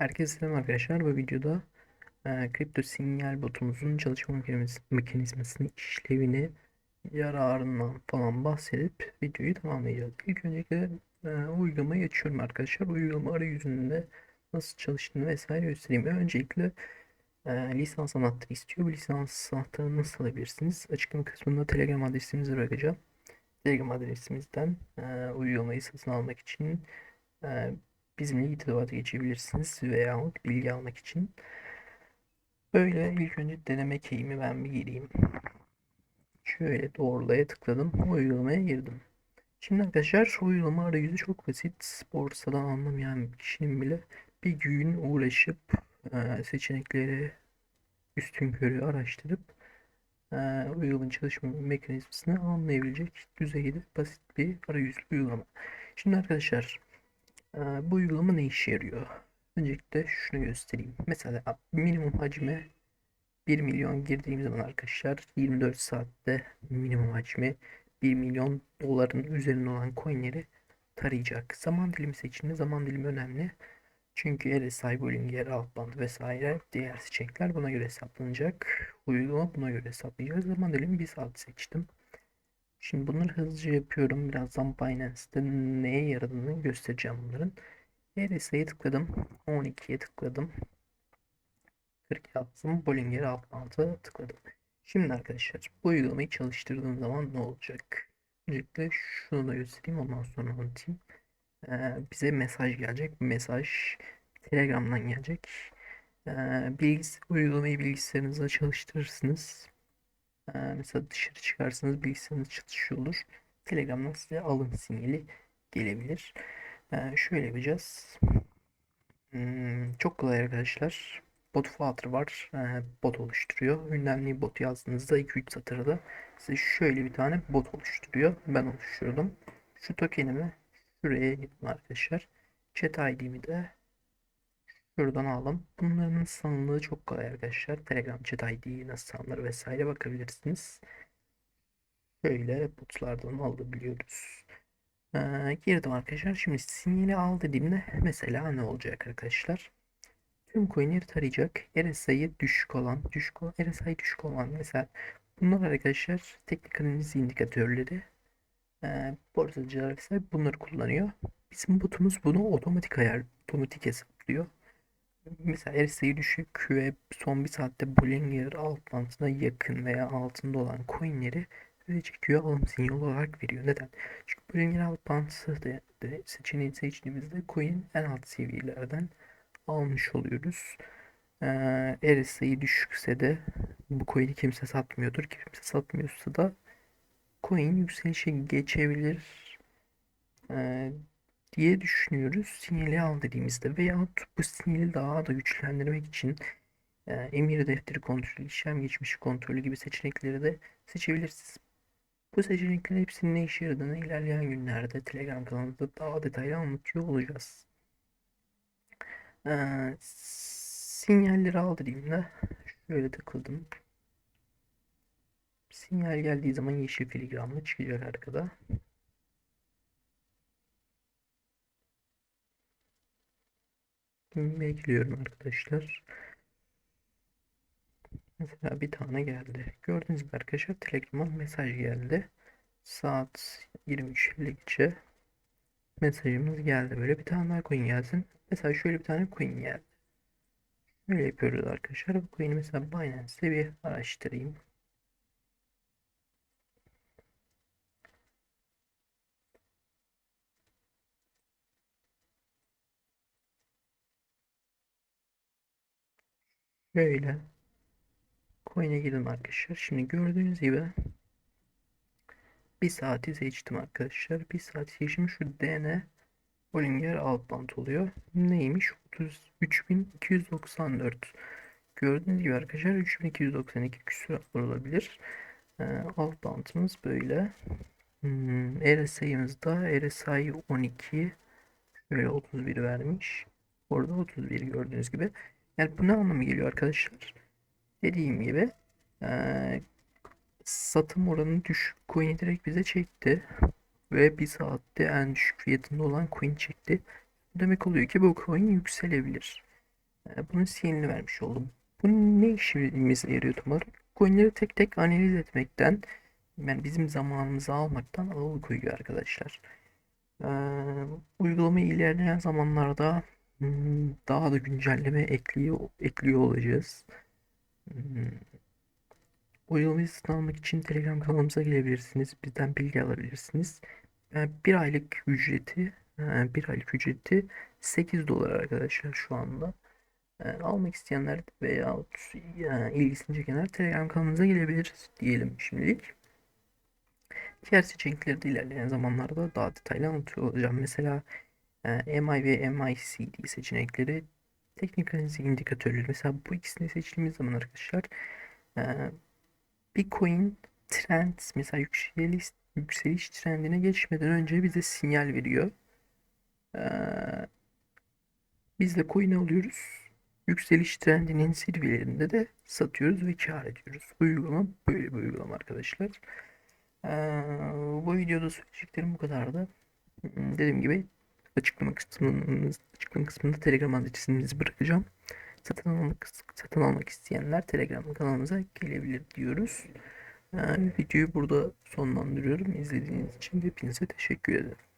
Herkese selam arkadaşlar. Bu videoda e, kripto sinyal botumuzun çalışma mekanizması- mekanizmasını, işlevini, yararından falan bahsedip videoyu tamamlayacağız. İlk öncelikle e, uygulamayı açıyorum arkadaşlar. Uygulama arayüzünde nasıl çalıştığını vesaire göstereyim. Öncelikle e, lisans anahtarı istiyor. Bu lisans anahtarını nasıl alabilirsiniz? Açıklama kısmında Telegram adresimizi bırakacağım. Telegram adresimizden e, uygulamayı satın almak için e, bizimle irtibata geçebilirsiniz veya bilgi almak için. Böyle ilk önce deneme keyimi ben bir gireyim. Şöyle doğrulaya tıkladım. Uygulamaya girdim. Şimdi arkadaşlar uygulama arayüzü çok basit. Borsadan anlamayan bir kişinin bile bir gün uğraşıp e, seçenekleri üstün körü araştırıp e, uygulamanın çalışma mekanizmasını anlayabilecek düzeyde basit bir arayüzlü uygulama. Şimdi arkadaşlar bu uygulama ne işe yarıyor? Öncelikle şunu göstereyim. Mesela minimum hacmi 1 milyon girdiğim zaman arkadaşlar 24 saatte minimum hacmi 1 milyon doların üzerinde olan coinleri tarayacak. Zaman dilimi seçiminde zaman dilimi önemli. Çünkü RSI, Bollinger, Altband vesaire diğer seçenekler buna göre hesaplanacak. Uygulama buna göre hesaplayacak. Zaman dilimi 1 saat seçtim. Şimdi bunları hızlıca yapıyorum. Birazdan Binance'de neye yaradığını göstereceğim bunların. RSI'ye tıkladım. 12'ye tıkladım. 40 yaptım. Bollinger Outbound'a tıkladım. Şimdi arkadaşlar bu uygulamayı çalıştırdığım zaman ne olacak? Öncelikle şunu da göstereyim ondan sonra anlatayım. Ee, bize mesaj gelecek. Mesaj Telegram'dan gelecek. Ee, bilgis uygulamayı bilgisayarınızda çalıştırırsınız. Ee, mesela dışarı çıkarsanız bilgisayarınız çatışıyor olur. Telegram'dan size alım sinyali gelebilir. Ee, şöyle yapacağız. Hmm, çok kolay arkadaşlar. Bot Flutter var. Ee, bot oluşturuyor. Ünlemli bot yazdığınızda 2-3 satırda size şöyle bir tane bot oluşturuyor. Ben oluşturdum. Şu tokenimi şuraya gittim arkadaşlar. Chat ID'mi de Şuradan alalım. Bunların sanıldığı çok kolay arkadaşlar. Telegram chat ID nasıl sanılır vesaire bakabilirsiniz. Şöyle botlardan alabiliyoruz. Ee, girdim arkadaşlar. Şimdi sinyali al dediğimde mesela ne olacak arkadaşlar? Tüm coinleri tarayacak. RSI'yi düşük olan, düşük olan, RSI düşük olan mesela bunlar arkadaşlar teknik analiz indikatörleri. Ee, borsacılar ise bunları kullanıyor. Bizim botumuz bunu otomatik ayar, otomatik hesaplıyor. Mesela RSI düşük ve son bir saatte Bollinger Altland'ına yakın veya altında olan coinleri çekiyor alım sinyali olarak veriyor. Neden? Çünkü Bollinger Altland'ı de, de seçeneği seçtiğimizde coin en alt seviyelerden almış oluyoruz. Ee, RSI düşükse de bu coin'i kimse satmıyordur. Kimse satmıyorsa da coin yükselişe geçebilir. Ee, diye düşünüyoruz. Sinyali al dediğimizde veyahut bu sinyali daha da güçlendirmek için e, emir defteri kontrolü, işlem geçmişi kontrolü gibi seçenekleri de seçebilirsiniz. Bu seçeneklerin hepsinin ne işe yaradığını ilerleyen günlerde Telegram kanalında daha detaylı anlatıyor olacağız. Ee, sinyalleri al dediğimde şöyle tıkladım. Sinyal geldiği zaman yeşil filigranla çıkacak arkada. Bekliyorum arkadaşlar. Mesela bir tane geldi. Gördüğünüz gibi arkadaşlar Telegram'a mesaj geldi. Saat 23.50 geçe mesajımız geldi. Böyle bir tane daha coin gelsin. Mesela şöyle bir tane coin geldi. Böyle yapıyoruz arkadaşlar. Bu coin'i mesela Binance'de bir araştırayım. Şöyle coin'e girdim arkadaşlar. Şimdi gördüğünüz gibi bir saati seçtim arkadaşlar. Bir saat seçim şu DN Bollinger Altband oluyor. Neymiş? 33.294. Gördüğünüz gibi arkadaşlar 3292 küsur olabilir. Ee, Altband'ımız böyle. Hmm, RSI'mızda RSI 12 böyle 31 vermiş. Orada 31 gördüğünüz gibi. Yani bu ne anlamı geliyor arkadaşlar? Dediğim gibi ee, satım oranı düşük coin'i direkt bize çekti. Ve bir saatte en düşük fiyatında olan coin çekti. Demek oluyor ki bu coin yükselebilir. E, bunun sinyalini vermiş oldum. Bu ne işimize yarıyor tam olarak? Coinleri tek tek analiz etmekten yani bizim zamanımızı almaktan alıkoyuyor arkadaşlar. Ee, uygulamayı ilerleyen zamanlarda daha da güncelleme ekliyor, ekliyor olacağız. Hmm, Uygulamayı satın almak için Telegram kanalımıza gelebilirsiniz. Bizden bilgi alabilirsiniz. Ee, bir aylık ücreti e, bir aylık ücreti 8 dolar arkadaşlar şu anda. Ee, almak isteyenler veya ilgisini çekenler Telegram kanalımıza gelebilir diyelim şimdilik. Diğer seçenekleri de ilerleyen zamanlarda daha detaylı anlatıyor olacağım. Mesela MI ve MICD seçenekleri teknik analiz indikatörleri. Mesela bu ikisini seçtiğimiz zaman arkadaşlar e, bir coin trend mesela yükseliş, yükseliş trendine geçmeden önce bize sinyal veriyor. Biz de coin alıyoruz. Yükseliş trendinin zirvelerinde de satıyoruz ve kar ediyoruz. Uygulama böyle bir uygulama arkadaşlar. Bu videoda söyleyeceklerim bu kadardı. Dediğim gibi açıklama kısmında, açıklama kısmında Telegram adresinizi bırakacağım. Satın almak, satın almak isteyenler Telegram kanalımıza gelebilir diyoruz. Ee, videoyu burada sonlandırıyorum. İzlediğiniz için hepinize teşekkür ederim.